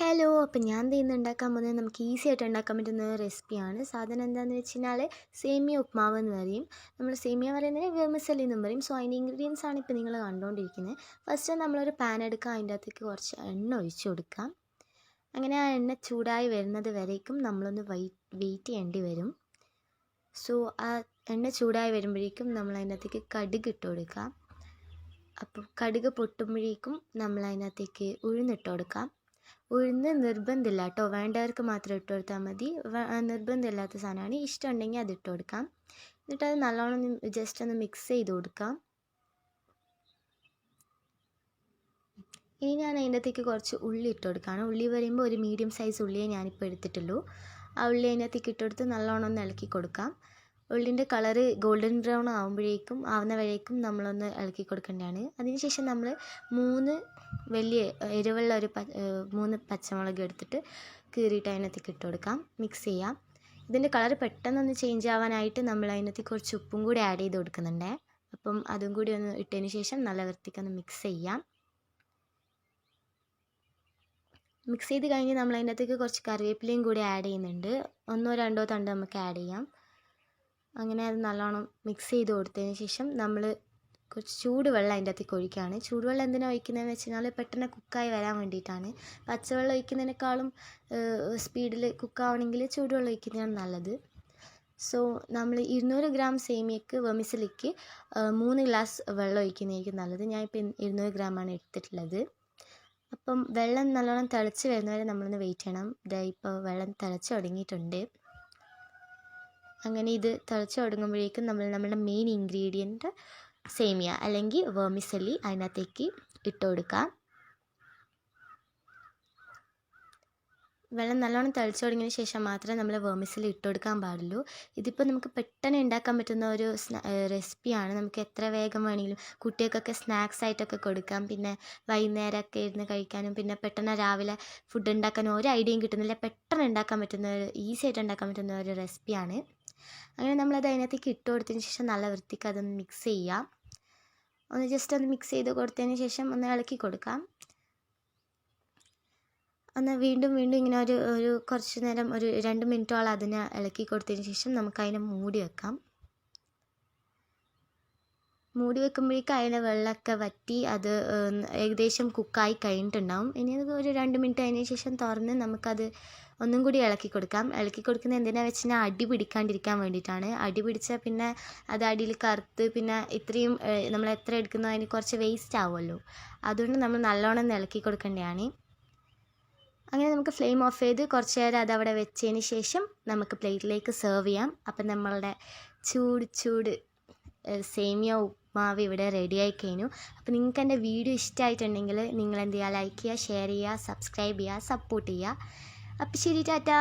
Hello അപ്പം ഞാൻ ഇന്ന് ഉണ്ടാക്കാൻ പോകുന്നത് നമുക്ക് ഈസി ആയിട്ട് ഉണ്ടാക്കാൻ പറ്റുന്ന റെസിപ്പിയാണ് സാധനം എന്താണെന്ന് വെച്ച് കഴിഞ്ഞാൽ സേമിയ ഉപ്മാവ് എന്ന് പറയും. നമ്മൾ സേമിയ പറയുന്നത് വെമിസലി എന്നും പറയും. സോ അതിന്റെ ഇൻഗ്രീഡിയൻസ് ആണ് ഇപ്പോൾ നിങ്ങൾ കണ്ടുകൊണ്ടിരിക്കുന്നത് ഫസ്റ്റ് നമ്മളൊരു പാൻ എടുക്കുക അതിന്റെ അകത്തേക്ക് കുറച്ച് എണ്ണ ഒഴിച്ചു കൊടുക്കാം. അങ്ങനെ ആ എണ്ണ ചൂടായി വരുന്നത് വരേക്കും നമ്മളൊന്ന് വെയിറ്റ് ചെയ്യേണ്ടി വരും. സോ ആ എണ്ണ ചൂടായി വരുമ്പോഴേക്കും നമ്മൾ അതിനകത്തേക്ക് കടുക് ഇട്ട് കൊടുക്കാം. അപ്പോൾ കടുക് പൊട്ടുമ്പോഴേക്കും നമ്മൾ അതിനകത്തേക്ക് ഉഴുന്നിട്ട് കൊടുക്കാം. ഉഴുന്ന് നിർബന്ധമില്ല കേട്ടോ വേണ്ടവർക്ക് മാത്രം ഇട്ട് കൊടുത്താൽ മതി. നിർബന്ധമില്ലാത്ത സാധനമാണ്. ഇഷ്ടമുണ്ടെങ്കിൽ അത് ഇട്ട് കൊടുക്കാം. എന്നിട്ട് അത് നല്ലോണം ജസ്റ്റ് ഒന്ന് മിക്സ് ചെയ്ത് കൊടുക്കാം. ഇനി ഞാൻ അതിന്റെ അകത്തേക്ക് കുറച്ച് ഉള്ളി ഇട്ട് കൊടുക്കുകയാണ്. ഉള്ളി പറയുമ്പോൾ ഒരു മീഡിയം സൈസ് ഉള്ളിയെ ഞാനിപ്പോൾ എടുത്തിട്ടുള്ളൂ. ആ ഉള്ളി അതിനകത്തേക്ക് ഇട്ടെടുത്ത് നല്ലോണം ഒന്ന് ഇളക്കി കൊടുക്കാം. ഉള്ളിന്റെ കളറ് ഗോൾഡൻ ബ്രൗൺ ആകുമ്പോഴേക്കും ആവുന്ന വരേക്കും നമ്മളൊന്ന് ഇളക്കി കൊടുക്കേണ്ടതാണ്. അതിനുശേഷം നമ്മൾ മൂന്ന് വലിയ എരിവുള്ള ഒരു മൂന്ന് പച്ചമുളക് എടുത്തിട്ട് കീറിയിട്ട് അതിനകത്തേക്ക് ഇട്ട് കൊടുക്കാം. മിക്സ് ചെയ്യാം. ഇതിന്റെ കളർ പെട്ടെന്നൊന്ന് ചേഞ്ച് ആവാനായിട്ട് നമ്മൾ അതിനകത്തേക്ക് കുറച്ച് ഉപ്പും കൂടി ആഡ് ചെയ്ത് കൊടുക്കുന്നുണ്ട്. അപ്പം അതും കൂടി ഒന്ന് ഇട്ടതിന് ശേഷം നല്ല വൃത്തിക്കൊന്ന് മിക്സ് ചെയ്യാം. മിക്സ് ചെയ്ത് കഴിഞ്ഞ് നമ്മൾ അതിനകത്തേക്ക് കുറച്ച് കറിവേപ്പിലയും കൂടി ആഡ് ചെയ്യുന്നുണ്ട്. ഒന്നോ രണ്ടോ തണ്ട് നമുക്ക് ആഡ് ചെയ്യാം. അങ്ങനെ അത് നല്ലോണം മിക്സ് ചെയ്ത് കൊടുത്തതിന് ശേഷം നമ്മൾ കുറച്ച് ചൂടുവെള്ളം അതിന്റെ അകത്തേക്ക് ഒഴിക്കുകയാണ് ചൂടുവെള്ളം എന്തിനാണ് ഒഴിക്കുന്നതെന്ന് വെച്ച് കഴിഞ്ഞാൽ പെട്ടെന്ന് കുക്കായി വരാൻ വേണ്ടിയിട്ടാണ്. പച്ചവെള്ളം ഒഴിക്കുന്നതിനേക്കാളും സ്പീഡിൽ കുക്കാവണമെങ്കിൽ ചൂടുവെള്ളം ഒഴിക്കുന്നതാണ് നല്ലത്. സോ നമ്മൾ ഇരുന്നൂറ് ഗ്രാം സേമിയക്ക് വെമിസിലേക്ക് മൂന്ന് ഗ്ലാസ് വെള്ളം ഒഴിക്കുന്നതായിരിക്കും നല്ലത്. ഞാൻ ഇപ്പോൾ ഇരുന്നൂറ് ഗ്രാമാണ് എടുത്തിട്ടുള്ളത്. അപ്പം വെള്ളം നല്ലോണം തിളച്ച് വരുന്നവരെ നമ്മളൊന്ന് വെയിറ്റ് ചെയ്യണം. ഇതാ ഇപ്പോൾ വെള്ളം തിളച്ച് തുടങ്ങിയിട്ടുണ്ട്. അങ്ങനെ ഇത് തിളച്ച് തുടങ്ങുമ്പോഴേക്കും നമ്മൾ നമ്മുടെ മെയിൻ ഇൻഗ്രീഡിയന്റ് സേമിയ അല്ലെങ്കിൽ വേമിസലി അതിനകത്തേക്ക് ഇട്ട് കൊടുക്കാം. വെള്ളം നല്ലോണം തളിച്ചു തുടങ്ങിയതിന് ശേഷം മാത്രമേ നമ്മൾ വേമിസിൽ ഇട്ട് കൊടുക്കാൻ പാടുള്ളൂ. ഇതിപ്പോൾ നമുക്ക് പെട്ടെന്ന് ഉണ്ടാക്കാൻ പറ്റുന്ന ഒരു റെസിപ്പിയാണ്. നമുക്ക് എത്ര വേഗം വേണമെങ്കിലും കുട്ടികൾക്കൊക്കെ സ്നാക്സ് ആയിട്ടൊക്കെ കൊടുക്കാം. പിന്നെ വൈകുന്നേരമൊക്കെ ഇരുന്ന് കഴിക്കാനും പിന്നെ പെട്ടെന്ന് രാവിലെ ഫുഡ് ഉണ്ടാക്കാനും ഒരു ഐഡിയയും കിട്ടുന്നില്ല. പെട്ടെന്ന് ഉണ്ടാക്കാൻ പറ്റുന്ന ഒരു ഈസി ആയിട്ട് ഉണ്ടാക്കാൻ പറ്റുന്ന ഒരു റെസിപ്പിയാണ്. അങ്ങനെ നമ്മളത് അതിനകത്തേക്ക് ഇട്ട് കൊടുത്തതിന് ശേഷം നല്ല വൃത്തിക്ക് അതൊന്ന് മിക്സ് ചെയ്യാം. ഒന്ന് ജസ്റ്റ് ഒന്ന് മിക്സ് ചെയ്ത് കൊടുത്തതിന് ശേഷം ഒന്ന് ഇളക്കി കൊടുക്കാം. ഒന്ന് വീണ്ടും വീണ്ടും ഇങ്ങനെ ഒരു ഒരു കുറച്ച് നേരം ഒരു രണ്ട് മിനിറ്റോളം അതിനെ ഇളക്കി കൊടുത്തതിന് ശേഷം നമുക്ക് അതിനെ മൂടി വെക്കാം. മൂടി വെക്കുമ്പോഴേക്കും അതിന്റെ വെള്ളമൊക്കെ വറ്റി അത് ഏകദേശം കുക്കായി കഴിഞ്ഞിട്ടുണ്ടാവും. ഇനി അത് ഒരു രണ്ട് മിനിറ്റ് അതിന് ശേഷം തുറന്ന് നമുക്കത് ഒന്നും കൂടി ഇളക്കി കൊടുക്കാം. ഇളക്കി കൊടുക്കുന്നത് എന്തിനാ വെച്ച് കഴിഞ്ഞാൽ അടി പിടിക്കാണ്ടിരിക്കാൻ വേണ്ടിയിട്ടാണ്. അടി പിടിച്ചാൽ പിന്നെ അത് അടിയിൽ കറുത്ത് പിന്നെ ഇത്രയും നമ്മൾ എത്ര എടുക്കുന്നോ അതിന് കുറച്ച് വേസ്റ്റ് ആവുമല്ലോ. അതുകൊണ്ട് നമ്മൾ നല്ലോണം ഇളക്കി കൊടുക്കേണ്ടതാണ്. അങ്ങനെ നമുക്ക് ഫ്ലെയിം ഓഫ് ചെയ്ത് കുറച്ച് നേരം അത് അവിടെ വെച്ചതിന് ശേഷം നമുക്ക് പ്ലേറ്റിലേക്ക് സെർവ് ചെയ്യാം. അപ്പം നമ്മളുടെ ചൂട് ചൂട് സേമിയ ഉപ്മാവ് ഇവിടെ റെഡി ആയി കഴിഞ്ഞു. അപ്പോൾ നിങ്ങൾക്ക് എന്റെ വീഡിയോ ഇഷ്ടമായിട്ടുണ്ടെങ്കിൽ നിങ്ങൾ എന്ത് ചെയ്യുക? ലൈക്ക് ചെയ്യുക ഷെയർ ചെയ്യുക സബ്സ്ക്രൈബ് ചെയ്യുക സപ്പോർട്ട് ചെയ്യുക. അപ്പോൾ ശരി ടാറ്റാ.